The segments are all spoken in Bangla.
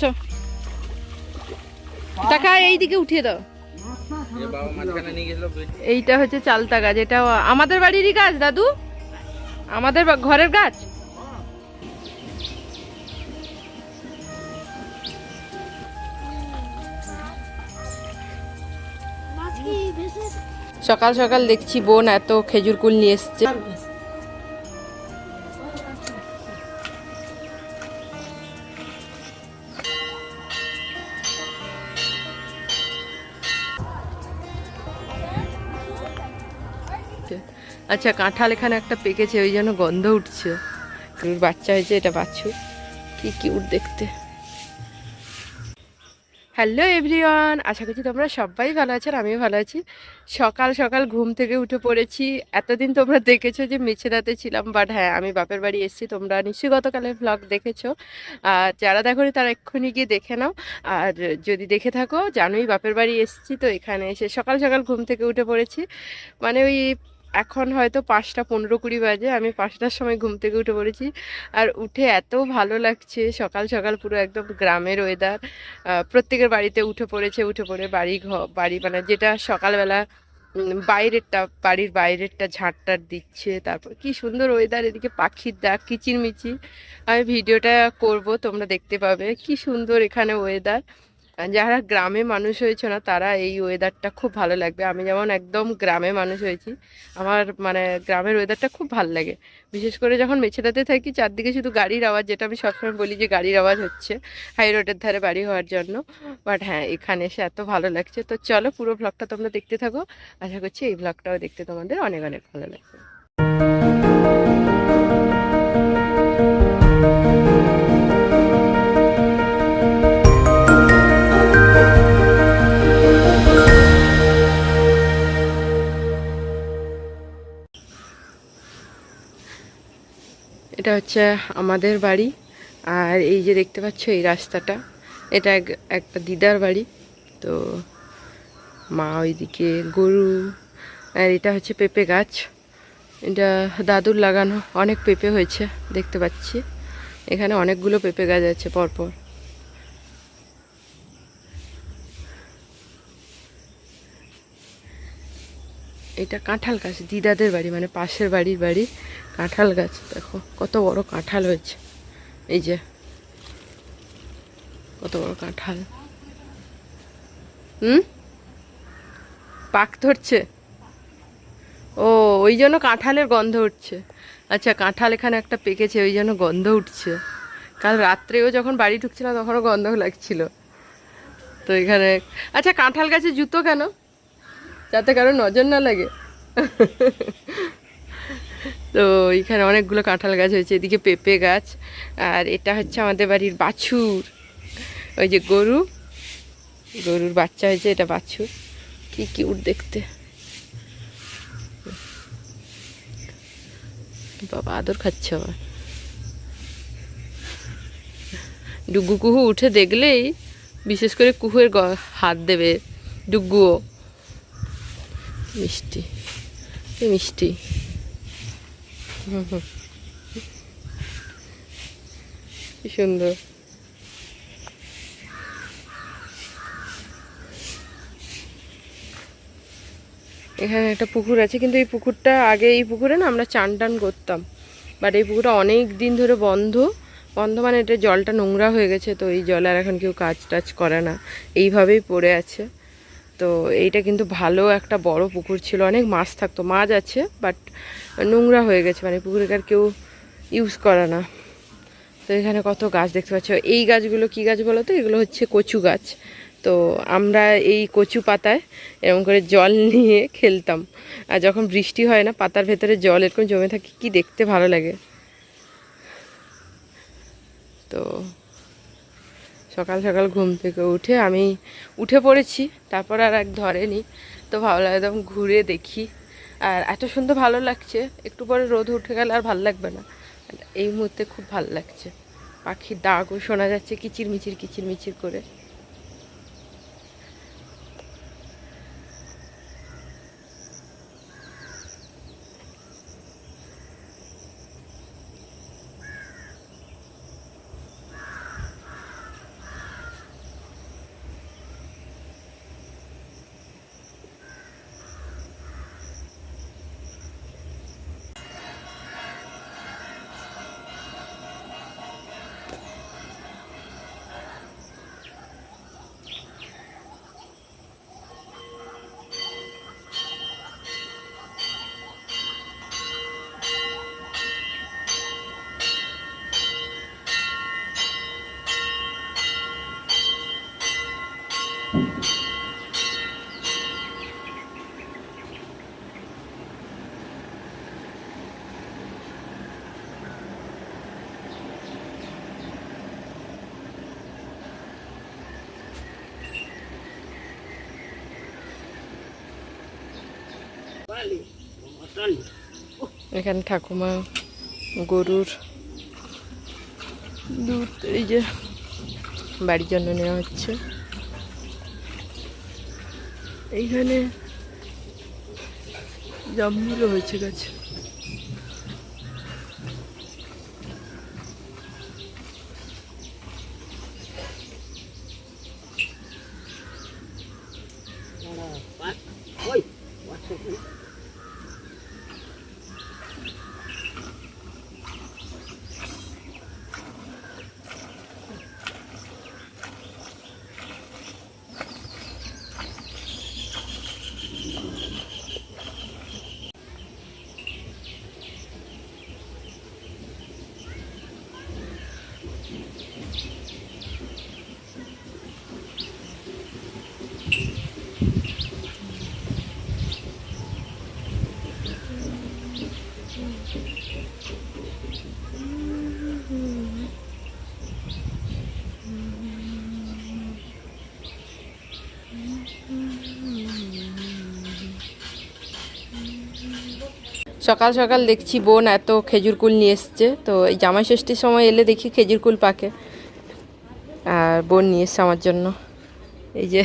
করছ টাকা এইদিকে উঠিয়ে দাও। এইটা হচ্ছে চালতা গাছ এটা আমাদের বাড়িরই গাছ দাদু? আমাদের ঘরের গাছ? সকাল সকাল দেখছি বোন এত খেজুর কুল নিয়ে এসছে। আচ্ছা কাঁঠাল এখানে একটা পেকেছে, ওই জন্য গন্ধ উঠছে। গরুর বাচ্চা হয়েছে, এটা বাছু। কি কিউট দেখতে। হ্যালো এভরিওয়ান আশা করছি তোমরা সবাই ভালো আছো আর আমিও ভালো আছি। সকাল সকাল ঘুম থেকে উঠে পড়েছি। এতদিন তোমরা দেখেছ যে মেছেদাতে ছিলাম বাট হ্যাঁ আমি বাপের বাড়ি এসেছি। তোমরা নিশ্চয়ই গতকালের ব্লগ দেখেছ। আর যারা দেখোনি তারা এক্ষুনি গিয়ে দেখে নাও। আর যদি দেখে থাকো, জানোই বাপের বাড়ি এসেছি, তো এখানে এসে সকাল সকাল ঘুম থেকে উঠে পড়েছি। মানে ওই এখন হয়তো পাঁচটা পনেরো কুড়ি বাজে, আমি পাঁচটার সময় ঘুম থেকে উঠে পড়েছি। আর উঠে এত ভালো লাগছে, সকাল সকাল পুরো একদম গ্রামের ওয়েদার প্রত্যেকের বাড়িতে উঠে পড়েছে, উঠে পড়ে বাড়ি ঘর বাড়ি মানে যেটা সকালবেলা বাইরেরটা, বাড়ির বাইরেরটা ঝাঁটটার দিচ্ছে, তারপর কি সুন্দর ওয়েদার এদিকে পাখির ডাক, কিচিরমিচির। আমি ভিডিওটা করব, তোমরা দেখতে পাবে, কি সুন্দর এখানে ওয়েদার যারা গ্রামে মানুষ হয়েছে না, তারা এই ওয়েদারটা খুব ভালো লাগবে। আমি যেমন একদম গ্রামে মানুষ হয়েছি, আমার মানে গ্রামের ওয়েদারটা খুব ভালো লাগে। বিশেষ করে যখন মেছেদাতে থাকি, চারদিকে শুধু গাড়ির আওয়াজ, যেটা আমি সবসময় বলি যে গাড়ির আওয়াজ হচ্ছে হাই রোডের ধারে বাড়ি হওয়ার জন্য। বাট হ্যাঁ এখানে এসে এত ভালো লাগছে। তো চলো পুরো ব্লগটা তোমরা দেখতে থাকো। আশা করছি এই ব্লগটাও দেখতে তোমাদের অনেক অনেক ভালো লাগবে। এটা হচ্ছে আমাদের বাড়ি। আর এই যে দেখতে পাচ্ছ, এই রাস্তাটা, এটা এক, একটা দিদার বাড়ি। তো মা ওইদিকে গরু, আর এটা হচ্ছে পেঁপে গাছ। এটা দাদুর লাগানো, অনেক পেঁপে হয়েছে, দেখতে পাচ্ছি। এখানে অনেকগুলো পেঁপে গাছ আছে পরপর। এটা কাঁঠাল গাছ, দিদাদের বাড়ি মানে পাশের বাড়ির বাড়ি। কাঁঠাল গাছ, দেখো, কত বড় কাঁঠাল হয়েছে। এই যে, কত বড় কাঁঠাল। হুম? পাক ধরছে। ও, ওই জন্য কাঁঠালের গন্ধ উঠছে। আচ্ছা কাঁঠাল এখানে একটা পেকেছে, ওই জন্য গন্ধ উঠছে। কাল রাত্রেও যখন বাড়ি ঢুকছিলাম, তখনও গন্ধ লাগছিল। তো এখানে আচ্ছা কাঁঠাল গাছে জুতো কেন? যাতে কারও নজর না লাগে। তো এখানে অনেকগুলো কাঁঠাল গাছ হয়েছে, এদিকে পেঁপে গাছ, আর এটা হচ্ছে আমাদের বাড়ির বাছুর। ওই যে গরু, গরুর বাচ্চা হয়েছে, এটা বাছুর। কি কিউট দেখতে। বাবা আদর খাচ্ছে আবার। ডুগু কুহু উঠে দেখলেই বিশেষ করে কুহুয়ের হাত দেবে। ডুগুও মিষ্টি। মিষ্টি। কি সুন্দর। এখানে একটা পুকুর আছে, কিন্তু এই পুকুরটা আগে, এই পুকুরে না আমরা চান টান করতাম। বাট এই পুকুরটা অনেক দিন ধরে বন্ধ। বন্ধ মানে এটা জলটা নোংরা হয়ে গেছে, তো এই জলে আর এখন কেউ কাজ টাজ করে না। এইভাবেই পড়ে আছে। তো এইটা কিন্তু ভালো একটা বড় পুকুর ছিল। অনেক মাছ থাকতো, মাছ আছে বাট নোংরা হয়ে গেছে মানে পুকুরে আর কেউ ইউজ করে না। তো এখানে কত গাছ দেখতে পাচ্ছ। এই গাছগুলো কি গাছ বলো তো? এগুলো হচ্ছে কচু গাছ। তো আমরা এই কচু পাতায় এরকম করে জল নিয়ে খেলতাম। আর যখন বৃষ্টি হয় না, পাতার ভেতরে জল এরকম জমে থাকে, কি দেখতে ভালো লাগে। তো সকাল সকাল ঘুম থেকে উঠে আমি, উঠে পড়েছি, তারপর আর এক ধরেনি। তো ভালো লাগে একদম ঘুরে দেখি। আর এত সুন্দর ভালো লাগছে। একটু পরে রোদ উঠে গেলে আর ভালো লাগবে না। এই মুহূর্তে খুব ভালো লাগছে। পাখির ডাকও শোনা যাচ্ছে কিচির মিচির কিচির মিচির করে। এখানে ঠাকুমা গরুর দুধ এই যে বাড়ির জন্য নেওয়া হচ্ছে। এইখানে জমগুলো হয়েছে গাছে। সকাল সকাল দেখছি বোন এত খেজুর কুল নিয়ে এসছে। তো এই জামাই ষষ্ঠীর সময় এলে দেখি খেজুর কুল পাকে। আর বোন নিয়ে এসছে আমার জন্য। এই যে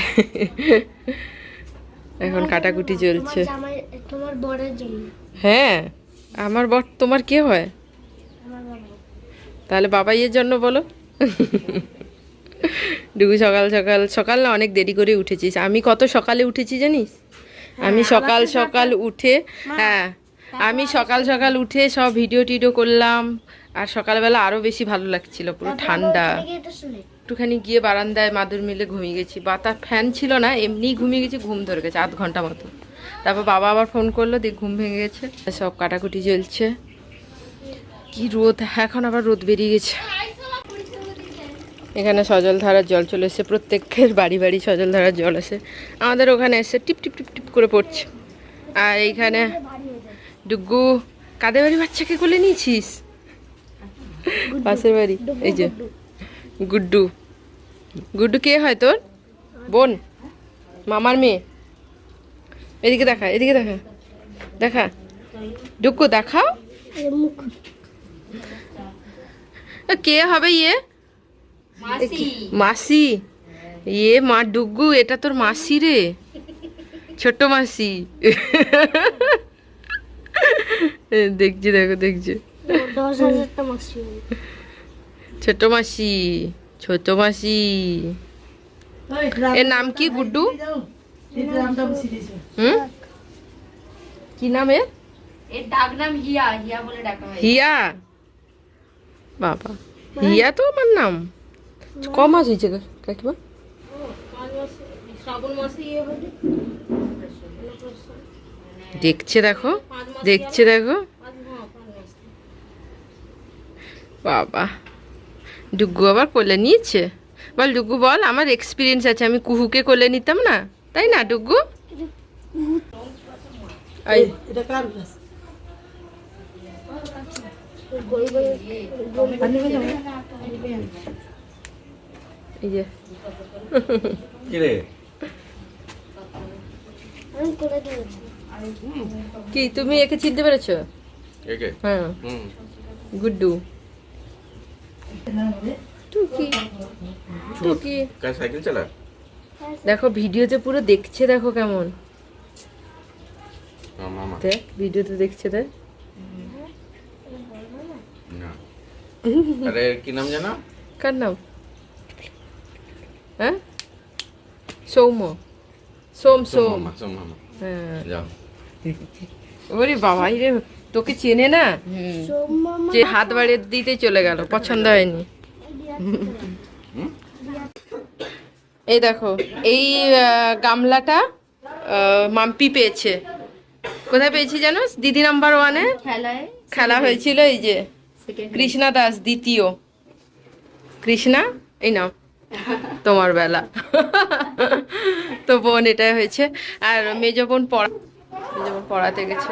এখন কাটাকুটি চলছে। তোমার বরের জন্য। হ্যাঁ আমার বর তোমার কে হয়? তাহলে বাবাইয়ের জন্য বলো। ডুগু সকাল সকাল সকাল না অনেক দেরি করে উঠেছিস। আমি কত সকালে উঠেছি জানিস? আমি সকাল সকাল? উঠে হ্যাঁ। আমি সকাল সকাল উঠে সব ভিডিও টিডিও করলাম আর সকালবেলা আরও বেশি ভালো লাগছিল পুরো ঠান্ডা। একটুখানি গিয়ে বারান্দায় মাদুর মিলে ঘুমিয়ে গেছি। বাতার ফ্যান ছিল না এমনি ঘুমিয়ে গেছি ঘুম ধরে গেছে আধ ঘণ্টা মতো। তারপর বাবা আবার ফোন করল দিয়ে ঘুম ভেঙে গেছে। সব কাটাকুটি চলছে। কি রোদ এখন আবার রোদ বেরিয়ে গেছে। এখানে সজল ধারার জল চলে এসে প্রত্যেকের বাড়ি বাড়ি সজল ধারার জল আসে। আমাদের ওখানে এসে টিপ টিপ টিপ টিপ করে পড়ছে। আর এইখানে ডুগু কাদের বাড়ি বাচ্চাকে কোলে নিয়েছিস? পাশের বাড়ি এই যে। গুড্ডু। গুড্ডু। কে হয় তোর? বোন। মামার মেয়ে। এদিকে দেখা এদিকে দেখা। দেখা। ডুগু দেখাও। কে হবে ইয়ে? মাসি। ইয়ে মা ডুগু এটা তোর মাসি রে। ছোট মাসি। দেখছি দেখো দেখছি। ছোট মাসি ছোট মাসি। এর নাম কি গুড্ডু? হুম? কি নাম এর? এর ডাক নাম হিয়া হিয়া বলে ডাকা হয়। হিয়া? বাবা। হিয়া তো আমার নাম। ক মাস হয়েছে কাকিমা? শ্রাবণ মাসে ইয়ে দেখছে দেখো দেখছে দেখো। বাবা। ডুগু আবার কোলে নিয়েছে? বল ডুগু বল আমার এক্সপিরিয়েন্স আছে আমি কুহুকে কোলে নিতাম না? তাই না ডুগু এই এই। যে। আমি করে দিয়েছি। কি তুমি একে চিনতে পেরেছ? একে? হ্যাঁ। গুড্ডু। টুকি। টুকি। কার সাইকেল চালা? দেখো ভিডিওতে পুরো দেখছে দেখো কেমন। দেখ ভিডিওতে দেখছে দেখ। আরে কি নাম জানো? কার নাম? হ্যাঁ? সৌম সোম। সোম সোম হ্যাঁ। যাও। ওরে বাবাই রে তোকে চেনে না? যে হাত বাড়িয়ে দিতে চলে গেল পছন্দ হয়নি। এই দেখো এই গামলাটা মাম্পি পেয়েছে। কোথায় পেয়েছি জানো? দিদি নাম্বার ওয়ানে? খেলায়। খেলা হয়েছিল এই যে কৃষ্ণা দাস দ্বিতীয়। কৃষ্ণা? এই নাও তোমার বেলা। তো বোন এটাই হয়েছে। আর মেজ বোন পড়া বোন পড়াতে গেছে।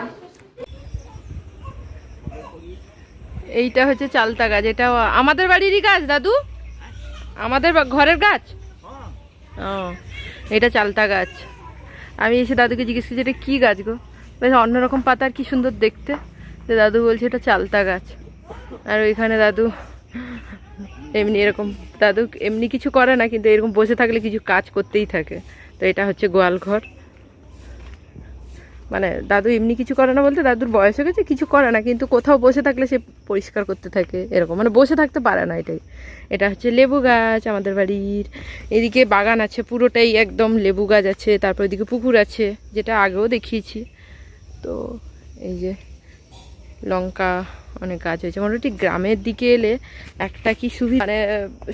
এইটা হচ্ছে চালতা গাছ, এটা আমাদের বাড়িরই গাছ দাদু? আমাদের ঘরের গাছ? ও, এটা চালতা গাছ। আমি এসে দাদুকে জিজ্ঞেস করছি, এটা কী গাছ গো? বেশ অন্যরকম পাতা আর কি সুন্দর দেখতে। তো দাদু বলছে, এটা চালতা গাছ। আর ওইখানে দাদু এমনি এরকম, দাদু এমনি কিছু করে না, কিন্তু এরকম বসে থাকলে কিছু কাজ করতেই থাকে। তো এটা হচ্ছে গোয়াল ঘর মানে দাদু এমনি কিছু করে না বলতে দাদুর বয়স হয়ে গেছে, কিছু করে না, কিন্তু কোথাও বসে থাকলে সে পরিষ্কার করতে থাকে, এরকম। মানে বসে থাকতে পারে না এটাই। এটা হচ্ছে লেবু গাছ, আমাদের বাড়ির এদিকে বাগান আছে, পুরোটাই একদম লেবু গাছ আছে, তারপর এদিকে পুকুর আছে, যেটা আগেও দেখিয়েছি। তো এই যে লঙ্কা অনেক গাছ হয়েছে। মোটামুটি গ্রামের দিকে এলে একটা কি সুবিধা? মানে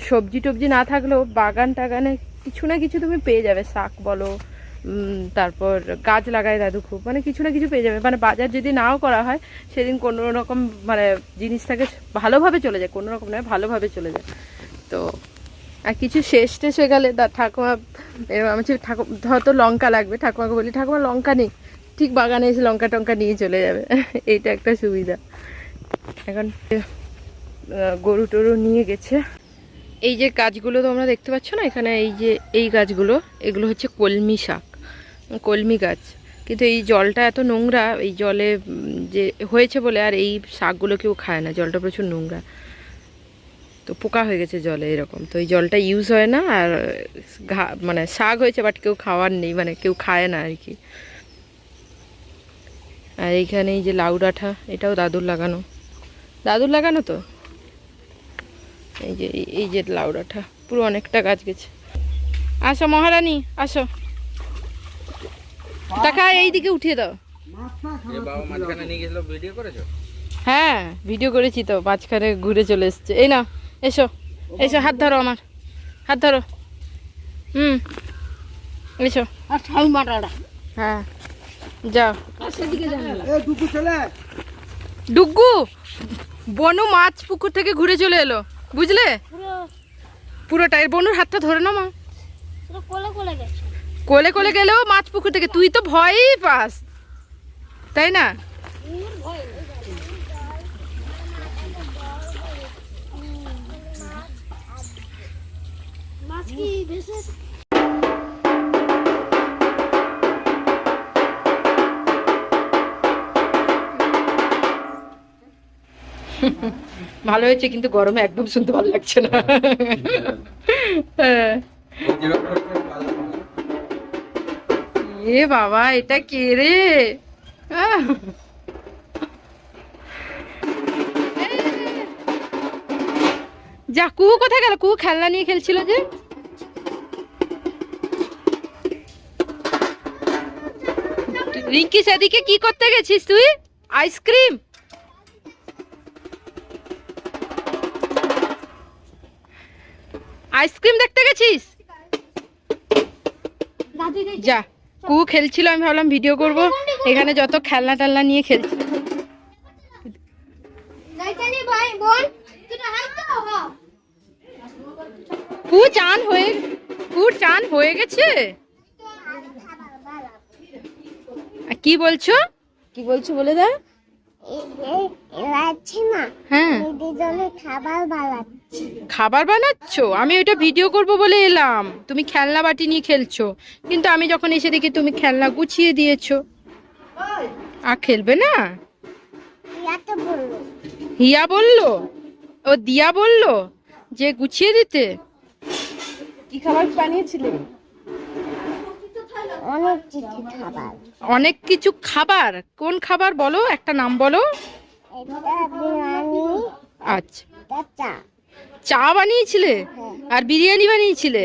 সবজি টবজি না থাকলেও বাগান টাগানে কিছু না কিছু তুমি পেয়ে যাবে, শাক বলো তারপর গাছ লাগায় দাদু খুব। মানে কিছু না কিছু পেয়ে যাবে। মানে বাজার যদি নাও করা হয়, সেদিন কোনো রকম মানে জিনিসটাকে ভালোভাবে চলে যায়, কোনো রকম নয়, ভালোভাবে চলে যায়। তো আর কিছু শেষ টেস হয়ে গেলে ঠাকুমা এরকম আমি ঠাকুর হয়তো লঙ্কা লাগবে। ঠাকুমাকে বলি, ঠাকুমা, লঙ্কা নেই ঠিক বাগানে এসে লঙ্কা টঙ্কা নিয়ে চলে যাবে। এইটা একটা সুবিধা। এখন গরু টরু নিয়ে গেছে। এই যে গাছগুলো তোমরা দেখতে পাচ্ছ না, এখানে এই যে, এই গাছগুলো, এগুলো হচ্ছে কলমি শাক। কলমি গাছ। কিন্তু এই জলটা এত নোংরা, এই জলে যে হয়েছে বলে আর এই শাকগুলো কেউ খায় না, জলটা প্রচুর নোংরা। তো পোকা হয়ে গেছে জলে এরকম। তো এই জলটা ইউজ হয় না আর ঘা- মানে শাক হয়েছে বাট কেউ খাওয়ার নেই মানে কেউ খায় না আর কি। আর এইখানে এই যে লাউ ডাঁঠা, এটাও দাদুর লাগানো। দাদুর লাগানো তো? এই যে, এই- যে লাউ ডাঁঠা, পুরো অনেকটা গাছ গেছে। আসো মহারানী, আসো। টাকা এইদিকে উঠিয়ে দাও। হ্যাঁ ভিডিও করেছি তো মাঝখানে ঘুরে চলে এসছে। এই না এসো এসো হাত ধরো আমার হাত ধরো। হুম এসো। হ্যাঁ যাও। ডুগ্গু বনু মাছ পুকুর থেকে ঘুরে চলে এলো বুঝলে? পুরো পুরোটাই বনুর হাতটা ধরে নাও মা। কোলে কোলে গেছে। কোলে কোলে গেলেও মাছ পুকুর থেকে। তুই তো ভয়ই পাস। তাই না? মাছ কি ভেসে ভালো হয়েছে কিন্তু গরমে একদম শুনতে ভালো লাগছে না। হ্যাঁ। এ বাবা এটা কে রে? যা কুহু কোথায় গেল? কুহু খেলনা নিয়ে খেলছিল যে? রিঙ্কি সেদিকে কি করতে গেছিস তুই? আইসক্রিম? আইসক্রিম দেখতে গেছিস? যা। কু খেলছিল আমি ভাবলাম ভিডিও করব। এখানে যত খেলনা টেলনা নিয়ে খেলছি। কু চান হয়ে কু চান হয়ে গেছে? কি বলছো? কি বলছো বলে দা হ্যাঁ। খাবার বানাচ্ছি খাবার বানাচ্ছো? আমি ওইটা ভিডিও করব বলে এলাম। তুমি খেলনা বাটি নিয়ে খেলছো। কিন্তু আমি যখন এসে দেখি তুমি খেলনা গুছিয়ে দিয়েছ। আর খেলবে না? হিয়া বলল। ও দিয়া বলল যে গুছিয়ে দিতে? কি খাবার বানিয়েছিলে? অনেক চিঠি খাবার। অনেক কিছু খাবার? কোন খাবার বলো? একটা নাম বলো। আচ্ছা। চা বানিয়েছিলে? হ্যাঁ। আর বিরিয়ানি বানিয়েছিলে?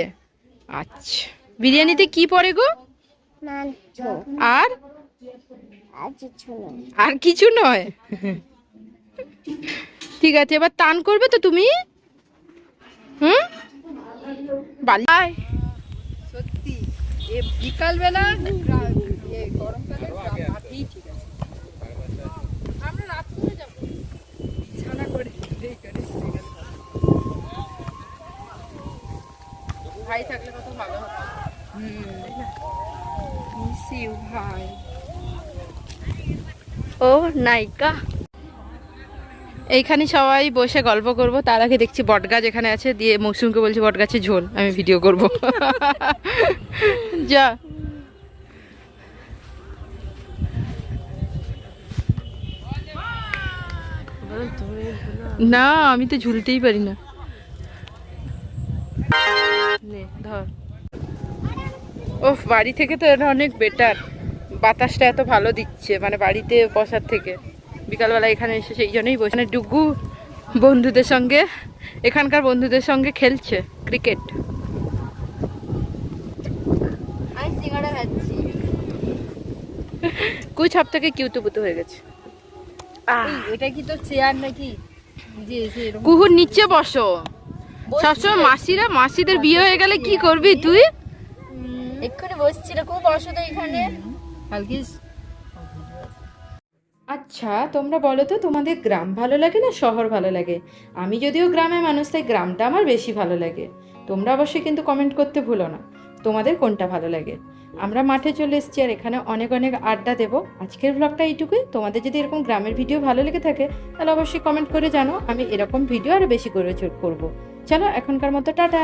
আচ্ছা। বিরিয়ানিতে কি পড়ে গো? আর? আর কিছু নয়। ঠিক আছে এবার টান করবে তো তুমি? হুম? বালি সত্যি এ বিকালবেলা গরমকালে ঠিক আছে। আমরা রাত করে যাব। ছানা করে এই করে শুয়ে গেলে। ভাই থাকলে কত ভালো হতো? মিস ইউ ভাই। ও নায়িকা। এইখানে সবাই বসে গল্প করব। তার আগে দেখছি বটগাছ এখানে আছে। দিয়ে মৌসুমকে বলছি বটগাছে ঝোল আমি ভিডিও করব। যা। না আমি তো ঝুলতেই পারি না। নে ধর। ওফ বাড়ি থেকে তো এটা অনেক বেটার বাতাসটা এত ভালো দিচ্ছে মানে বাড়িতে বসার থেকে। বিকালবেলা এখানে এসে সেই জন্যই বসে মানে ডুগু বন্ধুদের সঙ্গে এখানকার বন্ধুদের সঙ্গে খেলছে ক্রিকেট কুই ছাপ থেকে কিউতুপুতু হয়ে গেছে। এটা কি তোর চেয়ার নাকি? কুহুর নিচে বসো। সবসময় মাসিরা মাসিদের বিয়ে হয়ে গেলে কি করবি তুই? এক্ষুনি বসছিল খুব অসুবিধা এখানে। আচ্ছা তোমরা বলো তো তোমাদের গ্রাম ভালো লাগে না শহর ভালো লাগে? আমি যদিও গ্রামে মানুষ তাই গ্রামটা আমার বেশি ভালো লাগে। তোমরা অবশ্যই কিন্তু কমেন্ট করতে ভুলো না। তোমাদের কোনটা ভালো লাগে? আমরা মাঠে চলে এসেছি আর এখানে অনেক অনেক আড্ডা দেব। আজকের ব্লগটা এইটুকুই। তোমাদের যদি এরকম গ্রামের ভিডিও ভালো লেগে থাকে, তাহলে অবশ্যই কমেন্ট করে জানো। আমি এরকম ভিডিও আরও বেশি করে করব। চলো, এখনকার মতো, টাটা!